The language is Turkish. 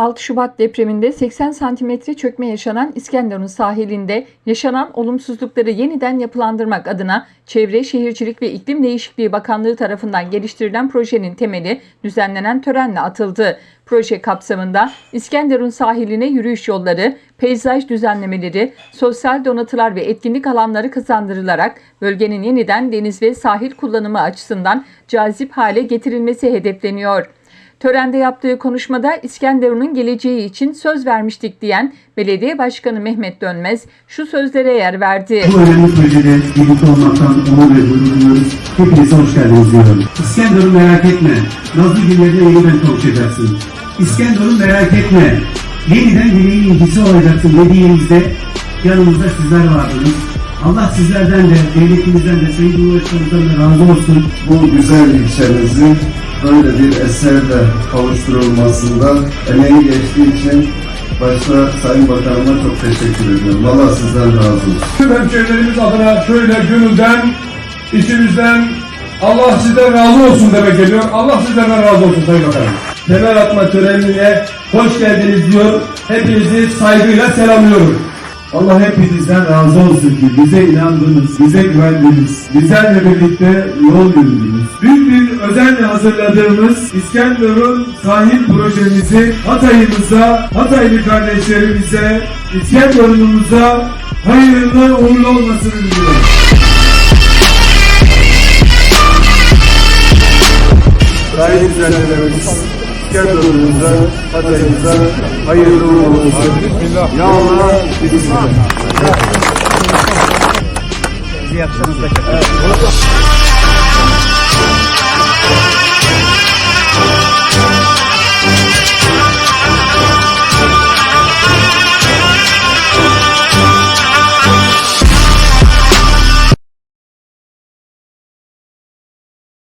6 Şubat depreminde 80 santimetre çökme yaşanan İskenderun sahilinde yaşanan olumsuzlukları yeniden yapılandırmak adına Çevre, Şehircilik ve İklim Değişikliği Bakanlığı tarafından geliştirilen projenin temeli düzenlenen törenle atıldı. Proje kapsamında İskenderun sahiline yürüyüş yolları, peyzaj düzenlemeleri, sosyal donatılar ve etkinlik alanları kazandırılarak bölgenin yeniden deniz ve sahil kullanımı açısından cazip hale getirilmesi hedefleniyor. Törende yaptığı konuşmada İskenderun'un geleceği için söz vermiştik diyen Belediye Başkanı Mehmet Dönmez şu sözlere yer verdi. Bu önemli projede birlikte olmaktan onur ve gurur duyuyoruz. Hepinize hoş geldiniz diyorum. İskenderun merak etme. Nazlı günlerine yeniden kavuşacaksın. İskenderun merak etme. Yeniden dileğin incisi olacaksın dediğimizde yanımızda sizler vardınız. Allah sizlerden de, devletimizden de, Sayın Cumhurbaşkanımızdan da razı olsun. bu güzel ilçemizin böyle bir eserle kavuşturulmasında emeği geçtiği için başta Sayın Bakanıma çok teşekkür ediyorum. Allah sizden razı. Tüm hemşehrilerimiz adına şöyle gönülden, içimizden Allah sizden razı olsun demek geliyor. Allah sizden razı olsun Sayın Bakanım. Temel atma törenine hoş geldiniz diyor. Hepinizi saygıyla selamlıyorum. Allah hepinizden razı olsun ki bize inandınız, bize güvendiniz, bizlerle birlikte yol yürüdünüz. Büyük bir özenle hazırladığımız İskenderun sahil projemizi Hatay'ımıza, Hataylı kardeşlerimize, İskenderun'umuza hayırlı uğurlu olmasını diliyorum. Sayın izleyenlerimiz, İskenderun'umuza, Hatay'ımıza hayırlı uğurlu olsun. Ya Allah, bismillah. İyi akşamlar.